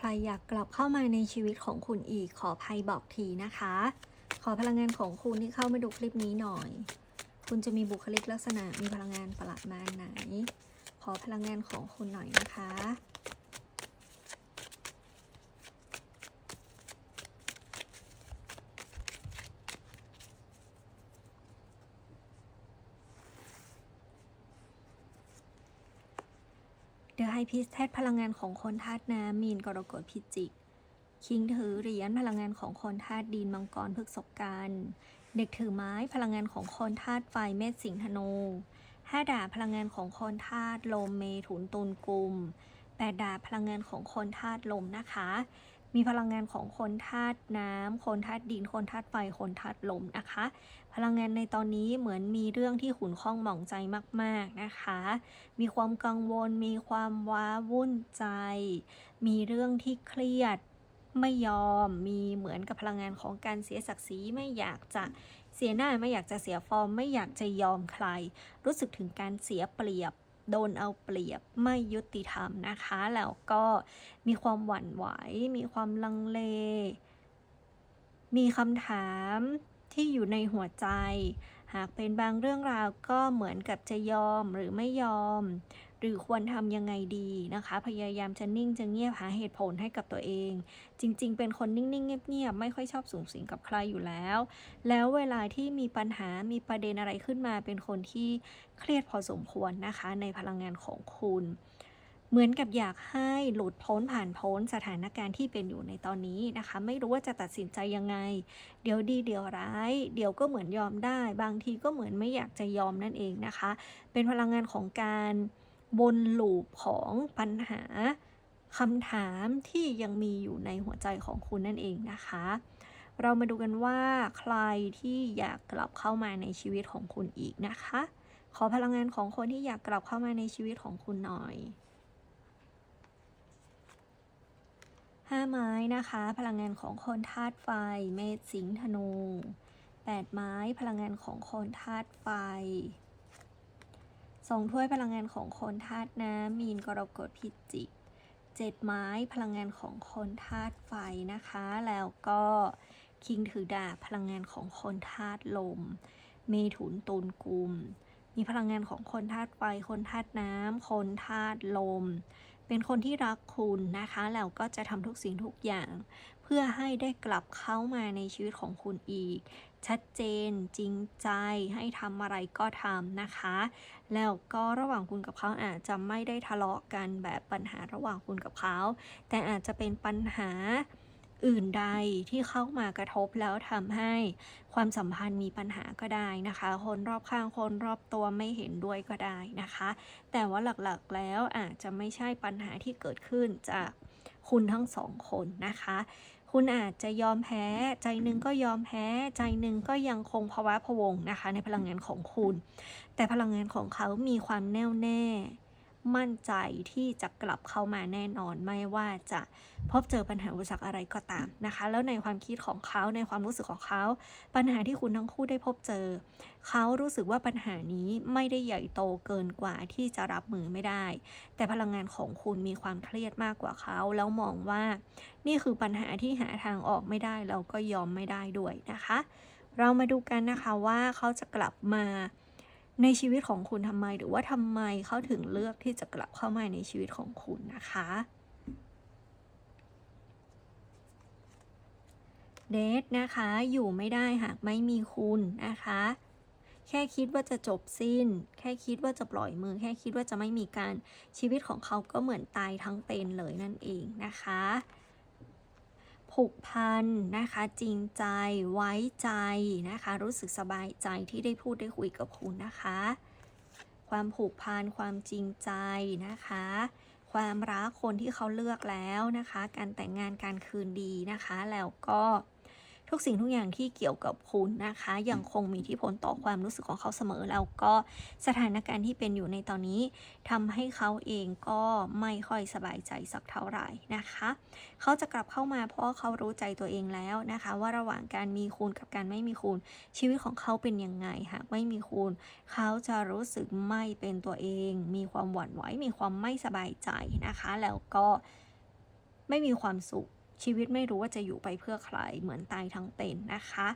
ใครอยากกลับเข้ามาในชีวิตของคุณอีกขอภัยบอกทีนะคะ ขอพลังงานของคุณที่เข้ามาดูคลิปนี้หน่อย คุณจะมีบุคลิกลักษณะมีพลังงานประหลาดมาไหน ขอพลังงานของคุณหน่อยนะคะ เดอะไฮพิสเทศพลังงานของคนธาตุน้ำมีนกรกฎพิจิก คิงถือเหรียญพลังงานของคนธาตุดินมังกรพฤกษกันเด็กถือไม้พลังงานของคนธาตุไฟเมษสิงห์ธนูห้าดาบพลังงานของคนธาตุลมเมถุนตุลกุมแปดดาบพลังงานของคนธาตุลมนะคะ มีพลังงานของคนธาตุน้ำคนธาตุดิน คนธาตุไฟ คนธาตุลมนะคะ พลังงานในตอนนี้เหมือนมีเรื่องที่ขุนข้องหมองใจมาก ๆนะคะ มีความกังวล มีความว้าวุ่นใจ มีเรื่องที่เครียดไม่ยอมมีเหมือนกับพลังงานของการเสียศักดิ์ศรีไม่อยากจะเสียหน้าไม่อยากจะเสียฟอร์ม ไม่อยากจะยอมใคร รู้สึกถึงการเสียเปรียบ โดนเอาเปรียบไม่ยุติธรรมนะคะ แล้วก็มีความหวั่นไหว มีความลังเล มีคำถามที่อยู่ในหัวใจ หากเป็นบางเรื่องราวก็เหมือนกับจะยอมหรือไม่ยอม หรือควรทำยังไงดีนะคะ พยายามจะนิ่งจะเงียบหาเหตุผลให้กับตัวเอง จริง ๆ เป็นคนนิ่ง ๆ เงียบ ๆ ไม่ค่อยชอบสูงสิงกับใครอยู่แล้ว แล้วเวลาที่มีปัญหามีประเด็นอะไรขึ้นมา เป็นคนที่เครียดพอสมควรนะคะ ในพลังงานของคุณเหมือนกับอยากให้หลุดพ้นผ่านพ้นสถานการณ์ที่เป็นอยู่ในตอนนี้นะคะ ไม่รู้ว่าจะตัดสินใจยังไง เดี๋ยวดีเดี๋ยวร้าย เดี๋ยวก็เหมือนยอมได้ บางทีก็เหมือนไม่อยากจะยอมนั่นเองนะคะ เป็นพลังงานของการ วนลูปของปัญหาคำถามที่ยังมีอยู่ในหัวใจของคุณนั่นเองนะคะ เรามาดูกันว่าใครที่อยากกลับเข้ามาในชีวิตของคุณอีกนะคะ ขอพลังงานของคนที่อยากกลับเข้ามาในชีวิตของคุณหน่อยห้าไม้นะคะ พลังงานของคนธาตุไฟ เมษสิงห์ธนูแปดไม้พลังงานของคนธาตุไฟ สองถ้วยพลังงานของคนธาตุน้ำมีนกรกฎพิจิกเจ็ดไม้พลังงานของคนธาตุไฟนะคะ แล้วก็คิงถือดาบพลังงานของคนธาตุลม เมถุนตุลกุม มีพลังงานของคนธาตุไฟ คนธาตุน้ำคนธาตุลม เป็นคนที่รักคุณนะคะแล้วก็จะทำทุกสิ่งทุกอย่าง เพื่อให้ได้กลับเข้ามาในชีวิตของคุณอีก ชัดเจนจริงใจให้ทำอะไรก็ทำนะคะ แล้วก็ระหว่างคุณกับเขาอาจจะไม่ได้ทะเลาะกันแบบปัญหาระหว่างคุณกับเขา แต่อาจจะเป็นปัญหา อื่นใดที่เข้ามากระทบแล้วทำให้ความสัมพันธ์มีปัญหาก็ได้นะคะ คนรอบข้างคนรอบตัวไม่เห็นด้วยก็ได้นะคะ แต่ว่าหลักๆแล้วอาจจะไม่ใช่ปัญหาที่เกิดขึ้นจากคุณทั้งสองคนนะคะ คุณอาจจะยอมแพ้ ใจหนึ่งก็ยอมแพ้ ใจหนึ่งก็ยังคงภาวะพวงนะคะ ในพลังงานของคุณ แต่พลังงานของเขามีความแน่วแน่ มั่นใจที่จะกลับเข้ามาแน่นอนไม่ว่าจะพบเจอปัญหาอุปสรรคอะไรก็ตามนะคะ แล้วในความคิดของเขาในความรู้สึกของเขา ปัญหาที่คุณทั้งคู่ได้พบเจอ เขารู้สึกว่าปัญหานี้ไม่ได้ใหญ่โตเกินกว่าที่จะรับมือไม่ได้ แต่พลังงานของคุณมีความเครียดมากกว่าเขา แล้วมองว่า นี่คือปัญหาที่หาทางออกไม่ได้แล้วก็ยอมไม่ได้ด้วยนะคะ เรามาดูกันนะคะว่าเขาจะกลับมา ในชีวิตของคุณทำไม หรือว่าทำไมเขาถึงเลือกที่จะกลับเข้ามาในชีวิตของคุณนะคะ เดทนะคะอยู่ไม่ได้หากไม่มีคุณนะคะแค่คิดว่าจะจบสิ้น แค่คิดว่าจะปล่อยมือ แค่คิดว่าจะไม่มีการชีวิตของเขาก็เหมือนตายทั้งเป็นเลยนั่นเองนะคะ ผูกพันนะคะ จริงใจไว้ใจนะคะ รู้สึกสบายใจที่ได้พูดได้คุยกับคุณนะคะ ความผูกพันความจริงใจนะคะ ความรักคนที่เขาเลือกแล้วนะคะ การแต่งงานการคืนดีนะคะแล้วก็ ทุกสิ่งทุกอย่างที่เกี่ยวกับคุณนะคะ ยังคงมีอิที่ผลต่อความรู้สึกของเขาเสมอ แล้วก็สถานการณ์ที่เป็นอยู่ในตอนนี้ทำให้เขาเองก็ไม่ค่อยสบายใจสักเท่าไหร่นะคะ เขาจะกลับเข้ามาเพราะเขารู้ใจตัวเองแล้วนะคะ ว่าระหว่างการมีคุณกับการไม่มีคุณชีวิตของเขาเป็นยังไงหากไม่มีคุณเขาจะรู้สึกไม่เป็นตัวเอง มีความหวั่นไหวมีความไม่สบายใจนะคะ แล้วก็ไม่มีความสุข ชีวิตไม่รู้ว่าจะอยู่ไปเพื่อใคร เหมือนตายทั้งเป็นนะคะ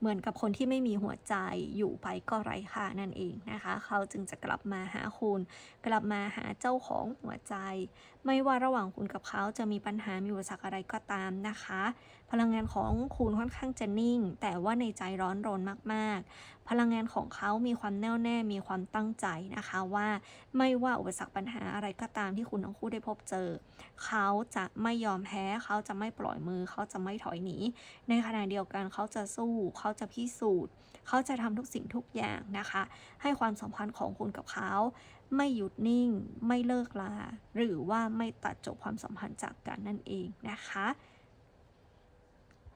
เหมือนกับคนที่ไม่มีหัวใจอยู่ไปก็ไร้ค่านั่นเองนะคะ เขาจึงจะกลับมาหาคุณ กลับมาหาเจ้าของหัวใจ ไม่ว่าระหว่างคุณกับเขาจะมีปัญหามีอุปสรรคอะไรก็ตามนะคะ พลังงานของคุณค่อนข้างจะนิ่ง แต่ว่าในใจร้อนรนมากๆ พลังงานของเขามีความแน่วแน่มีความตั้งใจนะคะว่าไม่ว่าอุปสรรคปัญหาอะไรก็ตามที่คุณทั้งคู่ได้พบเจอ เขาจะไม่ยอมแพ้เขาจะไม่ปล่อยมือ เขาจะไม่ถอยหนี ในขณะเดียวกันเขาจะสู้ เขาจะพิสูจน์ เขาจะทำทุกสิ่งทุกอย่างนะคะ ให้ความสัมพันธ์ของคุณกับเขา ไม่หยุดนิ่ง ไม่เลิกลา หรือว่าไม่ตัดจบความสัมพันธ์จากกันนั่นเองนะคะ